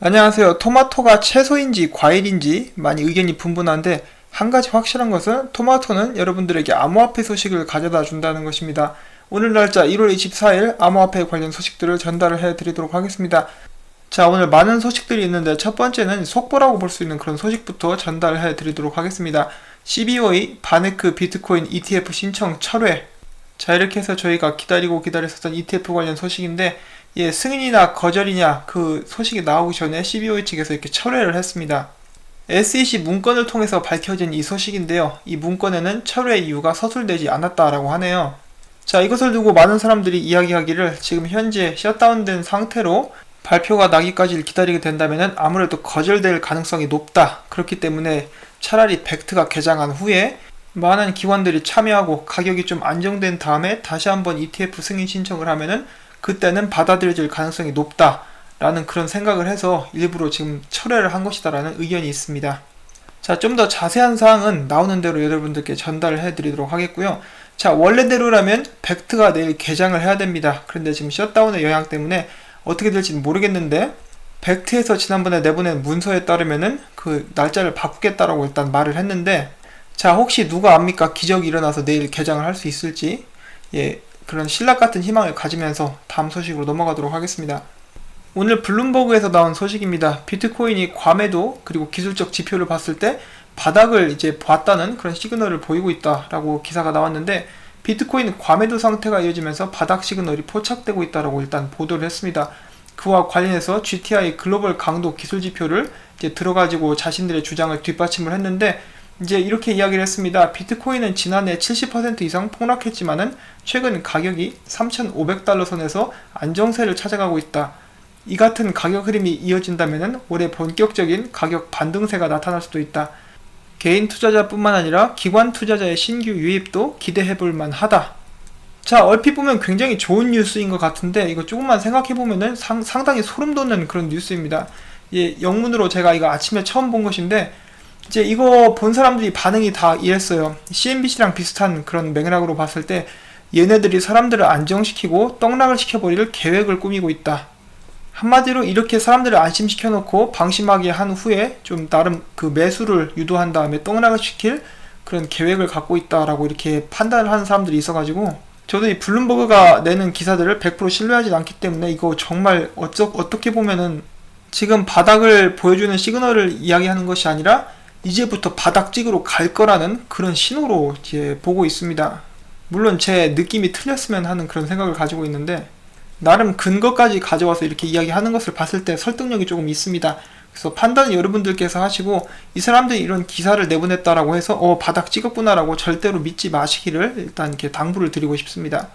안녕하세요. 토마토가 채소인지 과일인지 많이 의견이 분분한데 한 가지 확실한 것은 토마토는 여러분들에게 암호화폐 소식을 가져다 준다는 것입니다. 오늘 날짜 1월 24일 암호화폐 관련 소식들을 전달을 해 드리도록 하겠습니다. 자, 오늘 많은 소식들이 있는데 첫 번째는 속보라고 볼 수 있는 그런 소식부터 전달해 드리도록 하겠습니다. CBO의 바네크 비트코인 ETF 신청 철회. 자, 이렇게 해서 저희가 기다리고 기다렸었던 ETF 관련 소식인데 예, 승인이나 거절이냐 그 소식이 나오기 전에 CBOE 측에서 이렇게 철회를 했습니다. SEC 문건을 통해서 밝혀진 이 소식인데요. 이 문건에는 철회 이유가 서술되지 않았다라고 하네요. 자, 이것을 두고 많은 사람들이 이야기하기를 지금 현재 셧다운된 상태로 발표가 나기까지를 기다리게 된다면 아무래도 거절될 가능성이 높다. 그렇기 때문에 차라리 벡트가 개장한 후에 많은 기관들이 참여하고 가격이 좀 안정된 다음에 다시 한번 ETF 승인 신청을 하면은 그때는 받아들여질 가능성이 높다라는 그런 생각을 해서 일부러 지금 철회를 한 것이다라는 의견이 있습니다. 자, 좀 더 자세한 사항은 나오는 대로 여러분들께 전달을 해드리도록 하겠고요. 자, 원래대로라면 벡트가 내일 개장을 해야 됩니다. 그런데 지금 셧다운의 영향 때문에 어떻게 될지는 모르겠는데 벡트에서 지난번에 내보낸 문서에 따르면은 그 날짜를 바꾸겠다라고 일단 말을 했는데 자, 혹시 누가 압니까? 기적이 일어나서 내일 개장을 할 수 있을지. 예, 그런 신락 같은 희망을 가지면서 다음 소식으로 넘어가도록 하겠습니다. 오늘 블룸버그에서 나온 소식입니다. 비트코인이 과매도 그리고 기술적 지표를 봤을 때 바닥을 이제 봤다는 그런 시그널을 보이고 있다라고 기사가 나왔는데 비트코인 과매도 상태가 이어지면서 바닥 시그널이 포착되고 있다라고 일단 보도를 했습니다. 그와 관련해서 GTI 글로벌 강도 기술 지표를 이제 들어가지고 자신들의 주장을 뒷받침을 했는데 이제 이렇게 이야기를 했습니다. 비트코인은 지난해 70% 이상 폭락했지만은 최근 가격이 3,500달러 선에서 안정세를 찾아가고 있다. 이 같은 가격 흐름이 이어진다면 올해 본격적인 가격 반등세가 나타날 수도 있다. 개인 투자자뿐만 아니라 기관 투자자의 신규 유입도 기대해 볼 만하다. 자, 얼핏 보면 굉장히 좋은 뉴스인 것 같은데 이거 조금만 생각해 보면은 상당히 소름 돋는 그런 뉴스입니다. 예, 영문으로 제가 이거 아침에 처음 본 것인데 이제 이거 본 사람들이 반응이 다 이랬어요. CNBC랑 비슷한 그런 맥락으로 봤을 때 얘네들이 사람들을 안정시키고 떡락을 시켜버릴 계획을 꾸미고 있다. 한마디로 이렇게 사람들을 안심시켜 놓고 방심하게 한 후에 좀 나름 그 매수를 유도한 다음에 떡락을 시킬 그런 계획을 갖고 있다라고 이렇게 판단을 하는 사람들이 있어가지고 저도 이 블룸버그가 내는 기사들을 100% 신뢰하지 않기 때문에 이거 정말 어쩌, 어떻게 보면은 지금 바닥을 보여주는 시그널을 이야기하는 것이 아니라 이제부터 바닥 찍으로 갈 거라는 그런 신호로 이제 보고 있습니다. 물론 제 느낌이 틀렸으면 하는 그런 생각을 가지고 있는데 나름 근거까지 가져와서 이렇게 이야기하는 것을 봤을 때 설득력이 조금 있습니다. 그래서 판단은 여러분들께서 하시고 이 사람들이 이런 기사를 내보냈다라고 해서 어 바닥 찍었구나라고 절대로 믿지 마시기를 일단 이렇게 당부를 드리고 싶습니다.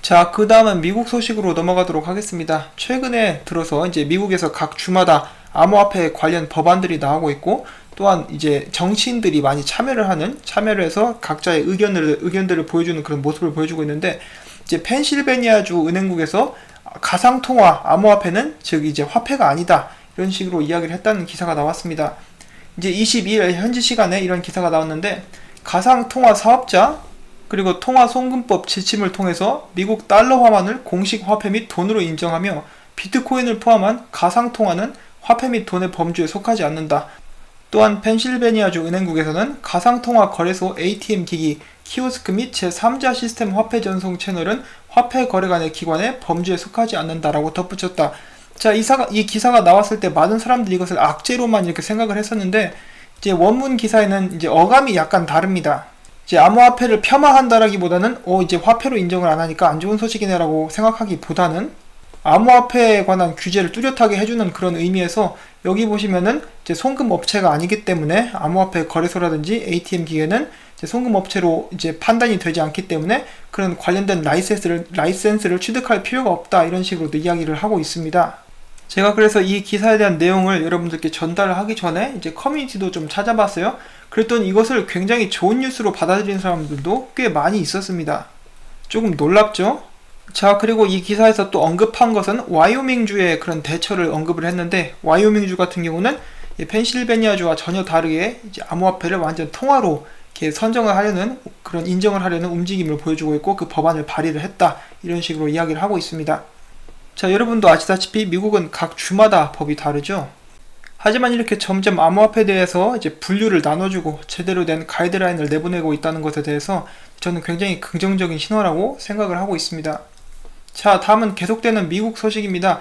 자, 그 다음은 미국 소식으로 넘어가도록 하겠습니다. 최근에 들어서 이제 미국에서 각 주마다 암호화폐 관련 법안들이 나오고 있고 또한 이제 정치인들이 많이 참여를 하는 참여를 해서 각자의 의견을 의견들을 보여주는 그런 모습을 보여주고 있는데 이제 펜실베니아주 은행국에서 가상 통화 암호화폐는 즉 이제 화폐가 아니다 이런 식으로 이야기를 했다는 기사가 나왔습니다. 이제 22일 현지 시간에 이런 기사가 나왔는데 가상 통화 사업자 그리고 통화 송금법 지침을 통해서 미국 달러 화만을 공식 화폐 및 돈으로 인정하며 비트코인을 포함한 가상 통화는 화폐 및 돈의 범주에 속하지 않는다. 또한 펜실베니아주 은행국에서는 가상통화 거래소 ATM 기기, 키오스크 및 제3자 시스템 화폐 전송 채널은 화폐 거래간의 기관의 범주에 속하지 않는다라고 덧붙였다. 자, 이 사가, 이 기사가 나왔을 때 많은 사람들이 이것을 악재로만 이렇게 생각을 했었는데, 이제 원문 기사에는 이제 어감이 약간 다릅니다. 이제 암호화폐를 폄하한다라기보다는, 어, 이제 화폐로 인정을 안 하니까 안 좋은 소식이네라고 생각하기보다는, 암호화폐에 관한 규제를 뚜렷하게 해주는 그런 의미에서 여기 보시면은 이제 송금 업체가 아니기 때문에 암호화폐 거래소라든지 ATM 기계는 이제 송금 업체로 이제 판단이 되지 않기 때문에 그런 관련된 라이센스를 라이센스를 취득할 필요가 없다 이런 식으로도 이야기를 하고 있습니다. 제가 그래서 이 기사에 대한 내용을 여러분들께 전달을 하기 전에 이제 커뮤니티도 좀 찾아봤어요. 그랬더니 이것을 굉장히 좋은 뉴스로 받아들이는 사람들도 꽤 많이 있었습니다. 조금 놀랍죠? 자, 그리고 이 기사에서 또 언급한 것은 와이오밍주의 그런 대처를 언급을 했는데, 와이오밍주 같은 경우는 펜실베니아주와 전혀 다르게 이제 암호화폐를 완전 통화로 이렇게 선정을 하려는 그런 인정을 하려는 움직임을 보여주고 있고 그 법안을 발의를 했다 이런 식으로 이야기를 하고 있습니다. 자, 여러분도 아시다시피 미국은 각 주마다 법이 다르죠. 하지만 이렇게 점점 암호화폐에 대해서 이제 분류를 나눠주고 제대로 된 가이드라인을 내보내고 있다는 것에 대해서 저는 굉장히 긍정적인 신호라고 생각을 하고 있습니다. 자, 다음은 계속되는 미국 소식입니다.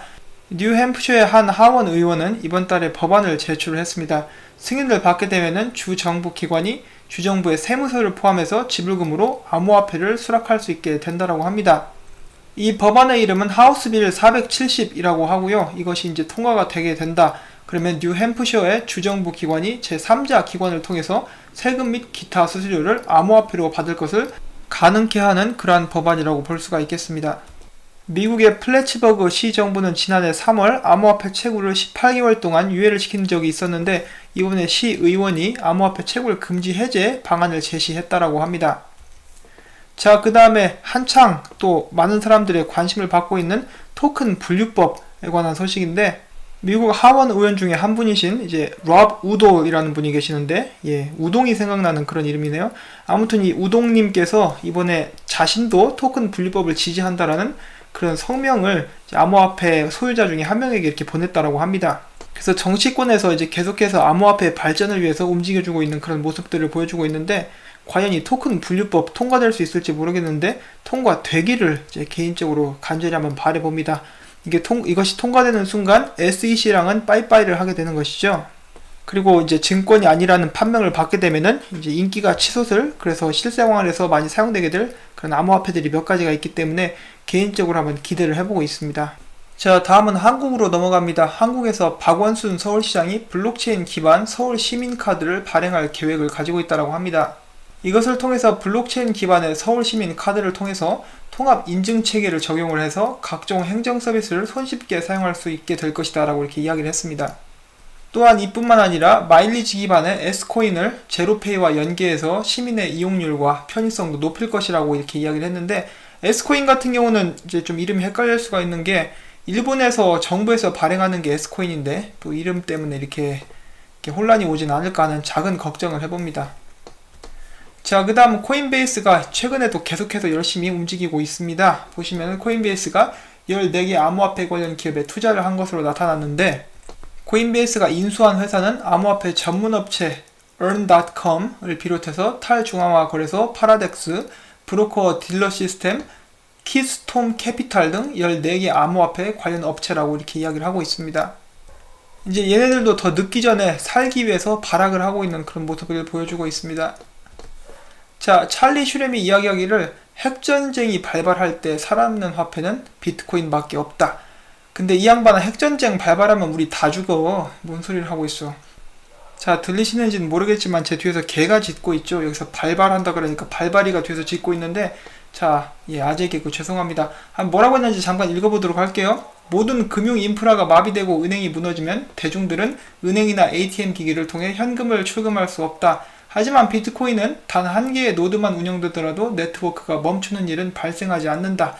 뉴햄프셔의 한 하원 의원은 이번 달에 법안을 제출을 했습니다. 승인을 받게 되면은 주 정부 기관이 주정부의 세무서를 포함해서 지불금으로 암호화폐를 수락할 수 있게 된다라고 합니다. 이 법안의 이름은 하우스 빌 470이라고 하고요. 이것이 이제 통과가 되게 된다. 그러면 뉴햄프셔의 주정부 기관이 제3자 기관을 통해서 세금 및 기타 수수료를 암호화폐로 받을 것을 가능케 하는 그러한 법안이라고 볼 수가 있겠습니다. 미국의 플래츠버그 시 정부는 지난해 3월 암호화폐 채굴을 18개월 동안 유예를 시킨 적이 있었는데 이번에 시 의원이 암호화폐 채굴 금지 해제 방안을 제시했다라고 합니다. 자, 그 다음에 한창 또 많은 사람들의 관심을 받고 있는 토큰 분류법에 관한 소식인데 미국 하원 의원 중에 한 분이신 이제 럽 우돌이라는 분이 계시는데 예, 우동이 생각나는 그런 이름이네요. 아무튼 이 우동님께서 이번에 자신도 토큰 분류법을 지지한다라는 그런 성명을 암호화폐 소유자 중에 한 명에게 이렇게 보냈다라고 합니다. 그래서 정치권에서 이제 계속해서 암호화폐 발전을 위해서 움직여주고 있는 그런 모습들을 보여주고 있는데 과연 이 토큰 분류법 통과될 수 있을지 모르겠는데 통과되기를 제 개인적으로 간절히 한번 바래봅니다. 이게 통, 이것이 통과되는 순간 SEC랑은 빠이빠이를 하게 되는 것이죠. 그리고 이제 증권이 아니라는 판명을 받게 되면은 이제 인기가 치솟을 그래서 실생활에서 많이 사용되게 될 그런 암호화폐들이 몇 가지가 있기 때문에 개인적으로 한번 기대를 해보고 있습니다. 자, 다음은 한국으로 넘어갑니다. 한국에서 박원순 서울시장이 블록체인 기반 서울 시민카드를 발행할 계획을 가지고 있다고 합니다. 이것을 통해서 블록체인 기반의 서울 시민 카드를 통해서 통합 인증 체계를 적용을 해서 각종 행정 서비스를 손쉽게 사용할 수 있게 될 것이다 라고 이렇게 이야기를 했습니다. 또한 이뿐만 아니라 마일리지 기반의 S코인을 제로페이와 연계해서 시민의 이용률과 편의성도 높일 것이라고 이렇게 이야기를 했는데 S코인 같은 경우는 이제 좀 이름이 헷갈릴 수가 있는 게 일본에서 정부에서 발행하는 게 S코인인데 또 이름 때문에 이렇게, 이렇게 혼란이 오진 않을까 하는 작은 걱정을 해봅니다. 자, 그 다음 코인베이스가 최근에도 계속해서 열심히 움직이고 있습니다. 보시면 코인베이스가 14개 암호화폐 관련 기업에 투자를 한 것으로 나타났는데 코인베이스가 인수한 회사는 암호화폐 전문업체 earn.com을 비롯해서 탈중앙화 거래소 파라덱스, 브로커 딜러 시스템, 키스톰 캐피탈 등 14개 암호화폐 관련 업체라고 이렇게 이야기를 하고 있습니다. 이제 얘네들도 더 늦기 전에 살기 위해서 발악을 하고 있는 그런 모습을 보여주고 있습니다. 자, 찰리 슈렘이 이야기하기를 핵전쟁이 발발할 때 살아남는 화폐는 비트코인밖에 없다. 근데 이 양반은 핵전쟁 발발하면 우리 다 죽어. 뭔 소리를 하고 있어. 자, 들리시는지는 모르겠지만 제 뒤에서 개가 짖고 있죠. 여기서 발발한다 그러니까 발발이가 뒤에서 짖고 있는데 자, 예, 아재 개그 죄송합니다. 한 뭐라고 했는지 잠깐 읽어보도록 할게요. 모든 금융 인프라가 마비되고 은행이 무너지면 대중들은 은행이나 ATM 기기를 통해 현금을 출금할 수 없다. 하지만 비트코인은 단 한 개의 노드만 운영되더라도 네트워크가 멈추는 일은 발생하지 않는다.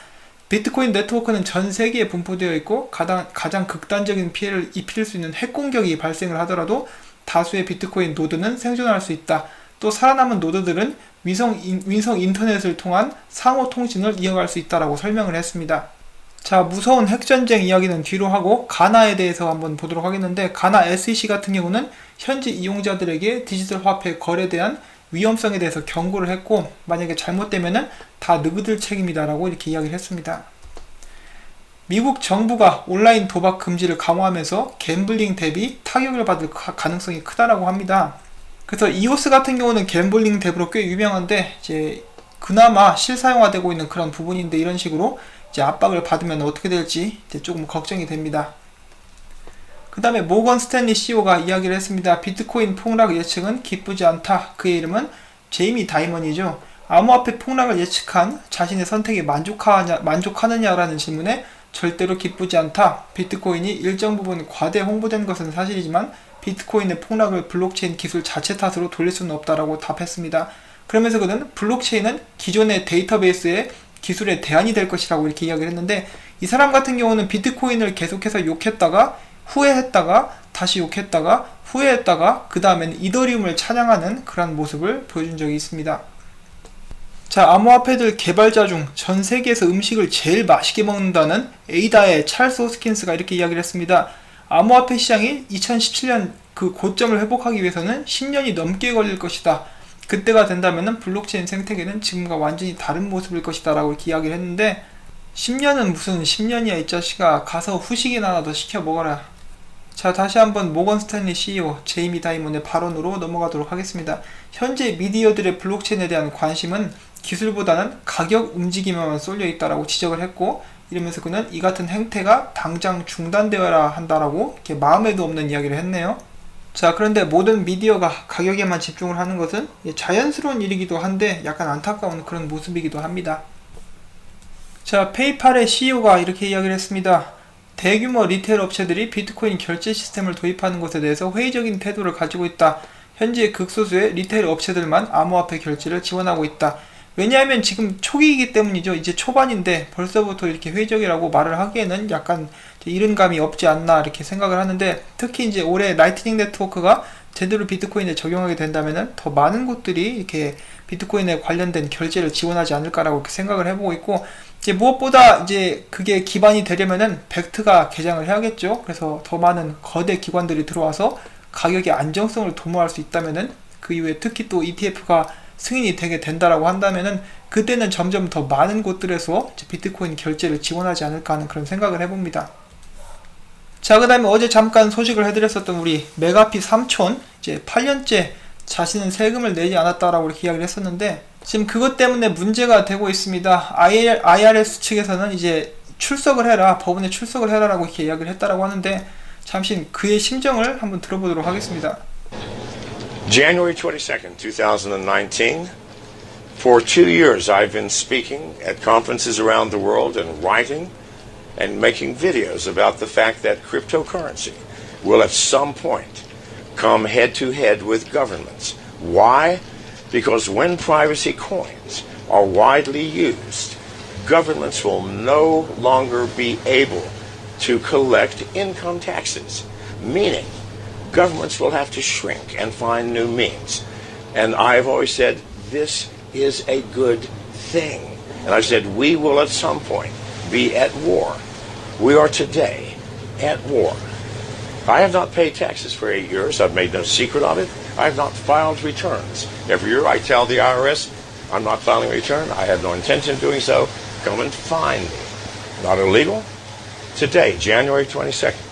비트코인 네트워크는 전 세계에 분포되어 있고 가장, 가장 극단적인 피해를 입힐 수 있는 핵 공격이 발생을 하더라도 다수의 비트코인 노드는 생존할 수 있다. 또 살아남은 노드들은 위성, 위성 인터넷을 통한 상호 통신을 이어갈 수 있다라고 설명을 했습니다. 자, 무서운 핵전쟁 이야기는 뒤로 하고 가나에 대해서 한번 보도록 하겠는데 가나 SEC 같은 경우는 현지 이용자들에게 디지털 화폐 거래에 대한 위험성에 대해서 경고를 했고 만약에 잘못되면은 다 너희들 책임이다라고 이렇게 이야기를 했습니다. 미국 정부가 온라인 도박 금지를 강화하면서 갬블링 대비 타격을 받을 가능성이 크다라고 합니다. 그래서 이오스 같은 경우는 갬블링 대부로 꽤 유명한데 이제 그나마 실사용화되고 있는 그런 부분인데 이런 식으로 이제 압박을 받으면 어떻게 될지 조금 걱정이 됩니다. 그 다음에 모건 스탠리 CEO가 이야기를 했습니다. 비트코인 폭락 예측은 기쁘지 않다. 그의 이름은 제이미 다이먼이죠. 암호화폐 폭락을 예측한 자신의 선택에 만족하냐, 만족하느냐라는 질문에 절대로 기쁘지 않다. 비트코인이 일정 부분 과대 홍보된 것은 사실이지만 비트코인의 폭락을 블록체인 기술 자체 탓으로 돌릴 수는 없다라고 답했습니다. 그러면서 그는 블록체인은 기존의 데이터베이스에 기술의 대안이 될 것이라고 이렇게 이야기를 했는데 이 사람 같은 경우는 비트코인을 계속해서 욕했다가 후회했다가 다시 욕했다가 후회했다가 그 다음에는 이더리움을 찬양하는 그런 모습을 보여준 적이 있습니다. 자, 암호화폐들 개발자 중 전 세계에서 음식을 제일 맛있게 먹는다는 에이다의 찰스 호스킨스가 이렇게 이야기를 했습니다. 암호화폐 시장이 2017년 그 고점을 회복하기 위해서는 10년이 넘게 걸릴 것이다. 그때가 된다면 블록체인 생태계는 지금과 완전히 다른 모습일 것이다 라고 이렇게 이야기를 했는데 10년은 무슨 10년이야 이 자식아 가서 후식이나 하나 더 시켜 먹어라 자 다시 한번 모건 스탠리 CEO 제이미 다이몬의 발언으로 넘어가도록 하겠습니다 현재 미디어들의 블록체인에 대한 관심은 기술보다는 가격 움직임에만 쏠려 있다라고 지적을 했고 이러면서 그는 이 같은 행태가 당장 중단되어야 한다라고 이렇게 마음에도 없는 이야기를 했네요 자, 그런데 모든 미디어가 가격에만 집중을 하는 것은 자연스러운 일이기도 한데 약간 안타까운 그런 모습이기도 합니다. 자, 페이팔의 CEO가 이렇게 이야기를 했습니다. 대규모 리테일 업체들이 비트코인 결제 시스템을 도입하는 것에 대해서 회의적인 태도를 가지고 있다. 현재 극소수의 리테일 업체들만 암호화폐 결제를 지원하고 있다. 왜냐하면 지금 초기이기 때문이죠. 이제 초반인데 벌써부터 이렇게 회의적이라고 말을 하기에는 약간 이른 감이 없지 않나 이렇게 생각을 하는데 특히 이제 올해 라이트닝 네트워크가 제대로 비트코인에 적용하게 된다면은 더 많은 곳들이 이렇게 비트코인에 관련된 결제를 지원하지 않을까라고 생각을 해보고 있고 이제 무엇보다 이제 그게 기반이 되려면은 벡트가 개장을 해야겠죠. 그래서 더 많은 거대 기관들이 들어와서 가격의 안정성을 도모할 수 있다면은 그 이후에 특히 또 ETF가 승인이 되게 된다라고 한다면은 그때는 점점 더 많은 곳들에서 비트코인 결제를 지원하지 않을까 하는 그런 생각을 해봅니다. 자, 그 다음에 어제 잠깐 소식을 해드렸었던 우리 메가피 삼촌, 이제 8년째 자신은 세금을 내지 않았다라고 이렇게 이야기를 했었는데, 지금 그것 때문에 문제가 되고 있습니다. IR, IRS 측에서는 이제 출석을 해라, 법원에 출석을 해라라고 이렇게 이야기를 했다라고 하는데, 잠시 그의 심정을 한번 들어보도록 하겠습니다. January 22nd, 2019. For two years, I've been speaking at conferences around the world and writing and making videos about the fact that cryptocurrency will at some point come head to head with governments. Why? Because when privacy coins are widely used, governments will no longer be able to collect income taxes, meaning governments will have to shrink and find new means. And I've always said this is a good thing. And I said we will at some point be at war. We are today at war. I have not paid taxes for eight years. I've made no secret of it. I have not filed returns. Every year I tell the IRS I'm not filing a return. I have no intention of doing so. Come and find me. Not illegal. Today, January 22nd,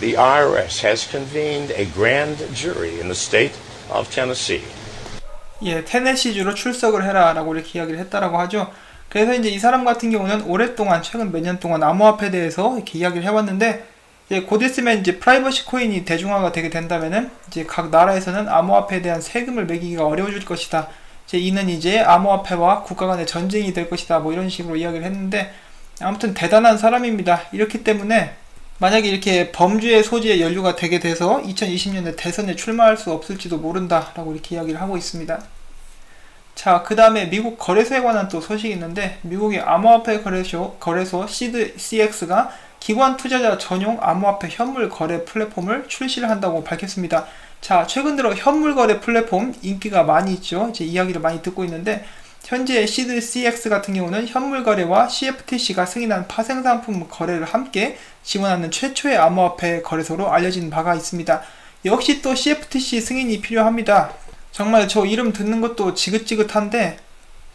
the IRS has convened a grand jury in the state of Tennessee. 예, 테네시주로 출석을 해라라고 이렇게 이야기를 했다라고 하죠. 그래서 이제 이 사람 같은 경우는 오랫동안 최근 몇 년 동안 암호화폐에 대해서 이렇게 이야기를 해왔는데 이제 곧 있으면 이제 프라이버시 코인이 대중화가 되게 된다면은 이제 각 나라에서는 암호화폐에 대한 세금을 매기기가 어려워질 것이다. 이제 이는 이제 암호화폐와 국가 간의 전쟁이 될 것이다. 뭐 이런 식으로 이야기를 했는데 아무튼 대단한 사람입니다. 이렇기 때문에 만약에 이렇게 범죄의 소지에 연루가 되게 돼서 2020년에 대선에 출마할 수 없을지도 모른다라고 이렇게 이야기를 하고 있습니다. 자, 그 다음에 미국 거래소에 관한 또 소식이 있는데 미국의 암호화폐 거래소, 거래소 CX가 기관 투자자 전용 암호화폐 현물 거래 플랫폼을 출시를 한다고 밝혔습니다. 자, 최근 들어 현물 거래 플랫폼 인기가 많이 있죠. 이제 이야기를 많이 듣고 있는데 현재 시드 CX 같은 경우는 현물 거래와 CFTC가 승인한 파생 상품 거래를 함께 지원하는 최초의 암호화폐 거래소로 알려진 바가 있습니다. 역시 또 CFTC 승인이 필요합니다. 정말 저 이름 듣는 것도 지긋지긋한데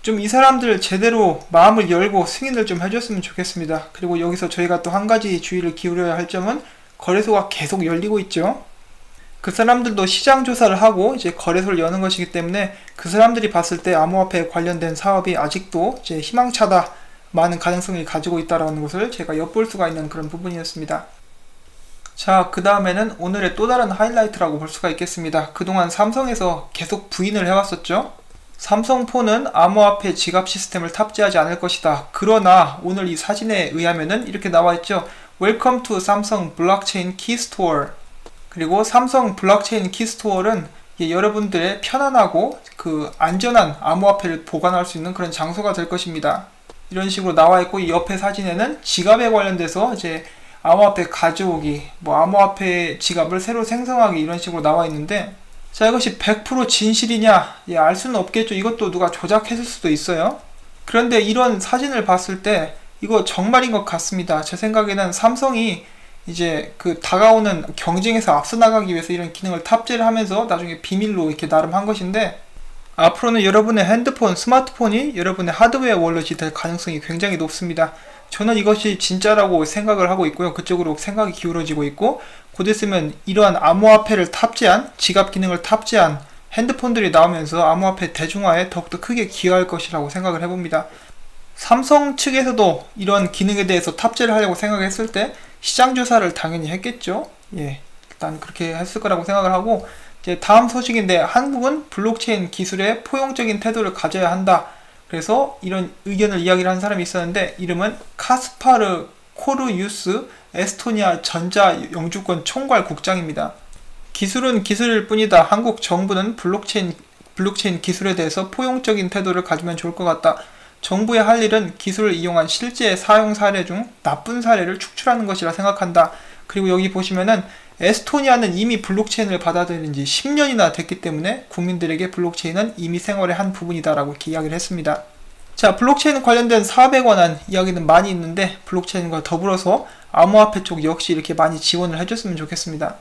좀 이 사람들 제대로 마음을 열고 승인을 좀 해줬으면 좋겠습니다. 그리고 여기서 저희가 또 한 가지 주의를 기울여야 할 점은 거래소가 계속 열리고 있죠. 그 사람들도 시장 조사를 하고 이제 거래소를 여는 것이기 때문에 그 사람들이 봤을 때 암호화폐에 관련된 사업이 아직도 이제 희망차다 많은 가능성을 가지고 있다라는 것을 제가 엿볼 수가 있는 그런 부분이었습니다. 자, 그 다음에는 오늘의 또 다른 하이라이트라고 볼 수가 있겠습니다. 그동안 삼성에서 계속 부인을 해왔었죠. 삼성폰은 암호화폐 지갑 시스템을 탑재하지 않을 것이다. 그러나 오늘 이 사진에 의하면은 이렇게 나와 있죠. Welcome to Samsung Blockchain Key Store. 그리고 삼성 블록체인 키스토어는 여러분들의 편안하고 그 안전한 암호화폐를 보관할 수 있는 그런 장소가 될 것입니다. 이런 식으로 나와 있고 이 옆에 사진에는 지갑에 관련돼서 이제 암호화폐 가져오기, 뭐 암호화폐 지갑을 새로 생성하기 이런 식으로 나와 있는데 자, 이것이 100% 진실이냐? 예, 알 수는 없겠죠. 이것도 누가 조작했을 수도 있어요. 그런데 이런 사진을 봤을 때 이거 정말인 것 같습니다. 제 생각에는 삼성이 이제 그 다가오는 경쟁에서 앞서 나가기 위해서 이런 기능을 탑재를 하면서 나중에 비밀로 이렇게 나름 한 것인데 앞으로는 여러분의 핸드폰, 스마트폰이 여러분의 하드웨어 월렛이 될 가능성이 굉장히 높습니다. 저는 이것이 진짜라고 생각을 하고 있고요. 그쪽으로 생각이 기울어지고 있고 곧 있으면 이러한 암호화폐를 탑재한 지갑 기능을 탑재한 핸드폰들이 나오면서 암호화폐 대중화에 더욱더 크게 기여할 것이라고 생각을 해봅니다. 삼성 측에서도 이런 기능에 대해서 탑재를 하려고 생각했을 때 시장 조사를 당연히 했겠죠. 예, 일단 그렇게 했을 거라고 생각을 하고 이제 다음 소식인데 한국은 블록체인 기술에 포용적인 태도를 가져야 한다. 그래서 이런 의견을 이야기를 한 사람이 있었는데 이름은 카스파르 코르유스 에스토니아 전자 영주권 총괄 국장입니다. 기술은 기술일 뿐이다. 한국 정부는 블록체인 블록체인 기술에 대해서 포용적인 태도를 가지면 좋을 것 같다. 정부의 할 일은 기술을 이용한 실제 사용 사례 중 나쁜 사례를 축출하는 것이라 생각한다. 그리고 여기 보시면은 에스토니아는 이미 블록체인을 받아들인 지 10년이나 됐기 때문에 국민들에게 블록체인은 이미 생활의 한 부분이다라고 이렇게 이야기를 했습니다. 자, 블록체인 관련된 사업에 관한 이야기는 많이 있는데 블록체인과 더불어서 암호화폐 쪽 역시 이렇게 많이 지원을 해줬으면 좋겠습니다.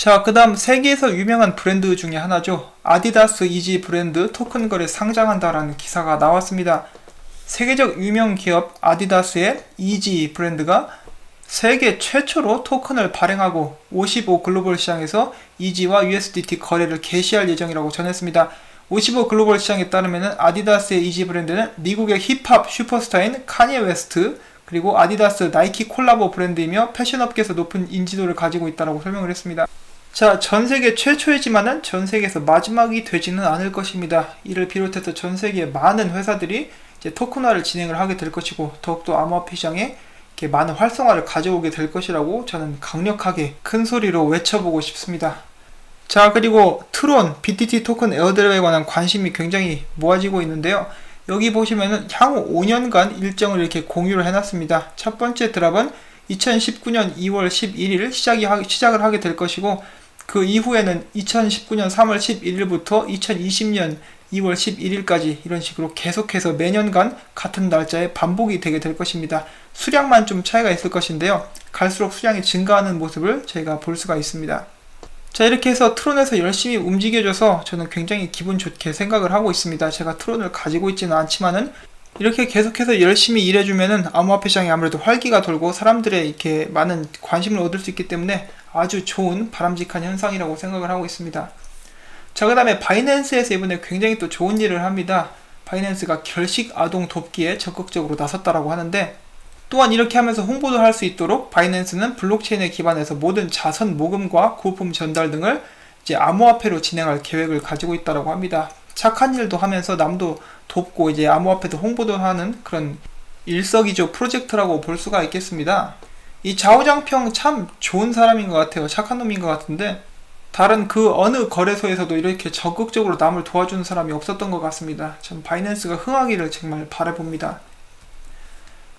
자, 그 다음 세계에서 유명한 브랜드 중에 하나죠. 아디다스 이지 브랜드 토큰 거래 상장한다라는 기사가 나왔습니다. 세계적 유명 기업 아디다스의 이지 브랜드가 세계 최초로 토큰을 발행하고 55 글로벌 시장에서 이지와 USDT 거래를 개시할 예정이라고 전했습니다. 55 글로벌 시장에 따르면 아디다스의 이지 브랜드는 미국의 힙합 슈퍼스타인 카니에 웨스트 그리고 아디다스 나이키 콜라보 브랜드이며 패션업계에서 높은 인지도를 가지고 있다고 설명을 했습니다. 자, 전 세계 최초이지만은 전 세계에서 마지막이 되지는 않을 것입니다. 이를 비롯해서 전 세계 많은 회사들이 이제 토큰화를 진행을 하게 될 것이고 더욱더 암호화폐 시장에 이렇게 많은 활성화를 가져오게 될 것이라고 저는 강력하게 큰 소리로 외쳐보고 싶습니다. 자, 그리고 트론, BTT 토큰 에어드랍에 관한 관심이 굉장히 모아지고 있는데요. 여기 보시면은 향후 5년간 일정을 이렇게 공유를 해놨습니다. 첫 번째 드랍은 2019년 2월 11일 시작이 하, 시작을 하게 될 것이고 그 이후에는 2019년 3월 11일부터 2020년 2월 11일까지 이런 식으로 계속해서 매년간 같은 날짜에 반복이 되게 될 것입니다. 수량만 좀 차이가 있을 것인데요. 갈수록 수량이 증가하는 모습을 저희가 볼 수가 있습니다. 자 이렇게 해서 트론에서 열심히 움직여줘서 저는 굉장히 기분 좋게 생각을 하고 있습니다. 제가 트론을 가지고 있지는 않지만은 이렇게 계속해서 열심히 일해주면은 암호화폐 시장이 아무래도 활기가 돌고 사람들의 이렇게 많은 관심을 얻을 수 있기 때문에 아주 좋은 바람직한 현상이라고 생각을 하고 있습니다. 자, 그 다음에 바이낸스에서 이번에 굉장히 또 좋은 일을 합니다. 바이낸스가 결식 아동 돕기에 적극적으로 나섰다라고 하는데 또한 이렇게 하면서 홍보도 할 수 있도록 바이낸스는 블록체인에 기반해서 모든 자선 모금과 구품 전달 등을 이제 암호화폐로 진행할 계획을 가지고 있다라고 합니다. 착한 일도 하면서 남도 돕고 이제 암호화폐도 홍보도 하는 그런 일석이조 프로젝트라고 볼 수가 있겠습니다. 이 좌우장평 참 좋은 사람인 것 같아요. 착한 놈인 것 같은데 다른 그 어느 거래소에서도 이렇게 적극적으로 남을 도와주는 사람이 없었던 것 같습니다. 전 바이낸스가 흥하기를 정말 바라봅니다.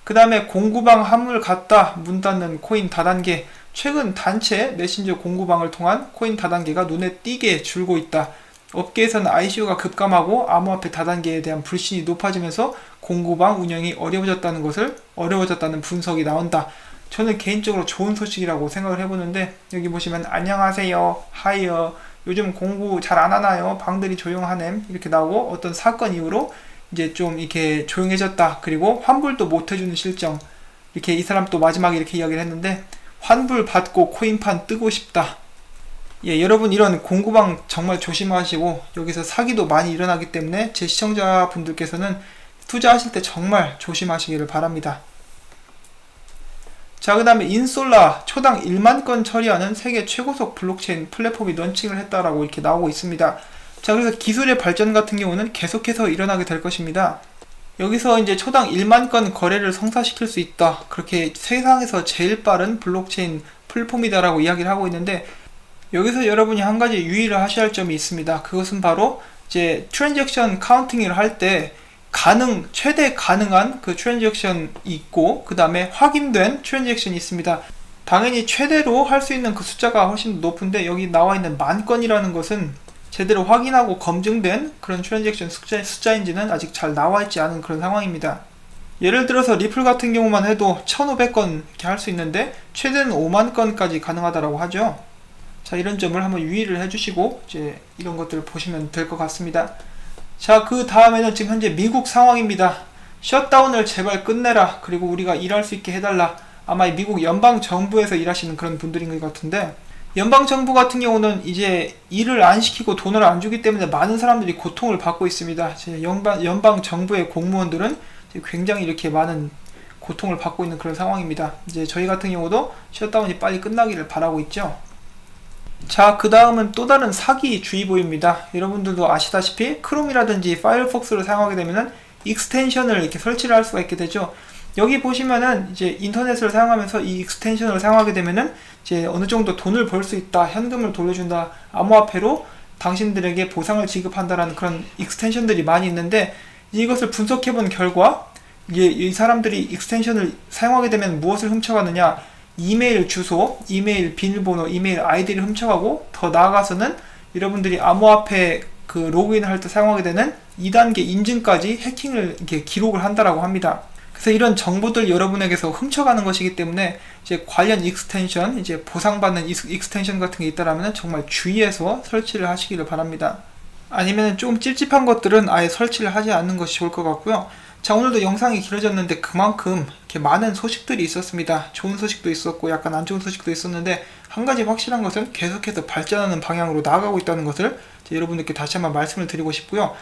그 다음에 공구방 함을 갖다 문 닫는 코인 다단계 최근 단체 메신저 공구방을 통한 코인 다단계가 눈에 띄게 줄고 있다. 업계에서는 ICO가 급감하고 암호화폐 다단계에 대한 불신이 높아지면서 공구방 운영이 어려워졌다는 것을 어려워졌다는 분석이 나온다. 저는 개인적으로 좋은 소식이라고 생각을 해보는데 여기 보시면 안녕하세요 하이어 요즘 공부 잘 안 하나요? 방들이 조용하냄? 이렇게 나오고 어떤 사건 이후로 이제 좀 이렇게 조용해졌다. 그리고 환불도 못 해주는 실정. 이렇게 이 사람 또 마지막에 이렇게 이야기를 했는데 환불 받고 코인판 뜨고 싶다. 예 여러분 이런 공구방 정말 조심하시고 여기서 사기도 많이 일어나기 때문에 제 시청자분들께서는 투자하실 때 정말 조심하시기를 바랍니다. 자, 그 다음에 인솔라 초당 1만 건 처리하는 세계 최고속 블록체인 플랫폼이 런칭을 했다라고 이렇게 나오고 있습니다. 자, 그래서 기술의 발전 같은 경우는 계속해서 일어나게 될 것입니다. 여기서 이제 초당 1만 건 거래를 성사시킬 수 있다. 그렇게 세상에서 제일 빠른 블록체인 플랫폼이다라고 이야기를 하고 있는데 여기서 여러분이 한 가지 유의를 하셔야 할 점이 있습니다. 그것은 바로 이제 트랜잭션 카운팅을 할 때 가능 최대 가능한 그 트랜잭션이 있고 그 다음에 확인된 트랜잭션이 있습니다. 당연히 최대로 할 수 있는 그 숫자가 훨씬 높은데 여기 나와 있는 만 건이라는 것은 제대로 확인하고 검증된 그런 트랜잭션 숫자, 숫자인지는 아직 잘 나와 있지 않은 그런 상황입니다. 예를 들어서 리플 같은 경우만 해도 1500건 이렇게 할 수 있는데 최대는 5만 건까지 가능하다라고 하죠. 자, 이런 점을 한번 유의를 해주시고 이제 이런 것들을 보시면 될 것 같습니다. 자, 그 다음에는 지금 현재 미국 상황입니다. 셧다운을 제발 끝내라. 그리고 우리가 일할 수 있게 해달라. 아마 이 미국 연방 정부에서 일하시는 그런 분들인 것 같은데 연방 정부 같은 경우는 이제 일을 안 시키고 돈을 안 주기 때문에 많은 사람들이 고통을 받고 있습니다. 제 연방 연방 정부의 공무원들은 굉장히 이렇게 많은 고통을 받고 있는 그런 상황입니다. 이제 저희 같은 경우도 셧다운이 빨리 끝나기를 바라고 있죠. 자, 그 다음은 또 다른 사기 주의보입니다. 여러분들도 아시다시피 크롬이라든지 파이어폭스를 사용하게 되면은 익스텐션을 이렇게 설치를 할 수가 있게 되죠. 여기 보시면은 이제 인터넷을 사용하면서 이 익스텐션을 사용하게 되면은 이제 어느 정도 돈을 벌 수 있다, 현금을 돌려준다, 암호화폐로 당신들에게 보상을 지급한다라는 그런 익스텐션들이 많이 있는데 이것을 분석해 본 결과 이게 이 사람들이 익스텐션을 사용하게 되면 무엇을 훔쳐가느냐 이메일 주소, 이메일 비밀번호, 이메일 아이디를 훔쳐가고 더 나아가서는 여러분들이 암호화폐 그 로그인을 할때 사용하게 되는 2단계 인증까지 해킹을 이렇게 기록을 한다라고 합니다. 그래서 이런 정보들 여러분에게서 훔쳐가는 것이기 때문에 이제 관련 익스텐션, 이제 보상받는 익스- 익스텐션 같은 게 있다라면 정말 주의해서 설치를 하시기를 바랍니다. 아니면 조금 찝찝한 것들은 아예 설치를 하지 않는 것이 좋을 것 같고요. 자, 오늘도 영상이 길어졌는데 그만큼 이렇게 많은 소식들이 있었습니다. 좋은 소식도 있었고 약간 안 좋은 소식도 있었는데 한 가지 확실한 것은 계속해서 발전하는 방향으로 나아가고 있다는 것을 여러분들께 다시 한번 말씀을 드리고 싶고요.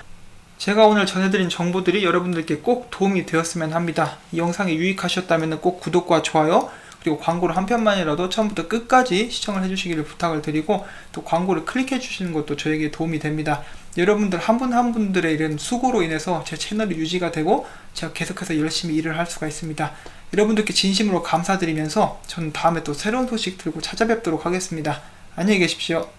제가 오늘 전해드린 정보들이 여러분들께 꼭 도움이 되었으면 합니다. 이 영상이 유익하셨다면 꼭 구독과 좋아요 그리고 광고를 한 편만이라도 처음부터 끝까지 시청을 해주시기를 부탁을 드리고 또 광고를 클릭해 주시는 것도 저에게 도움이 됩니다. 여러분들 한 분 한 분들의 이런 수고로 인해서 제 채널이 유지가 되고 제가 계속해서 열심히 일을 할 수가 있습니다. 여러분들께 진심으로 감사드리면서 저는 다음에 또 새로운 소식 들고 찾아뵙도록 하겠습니다. 안녕히 계십시오.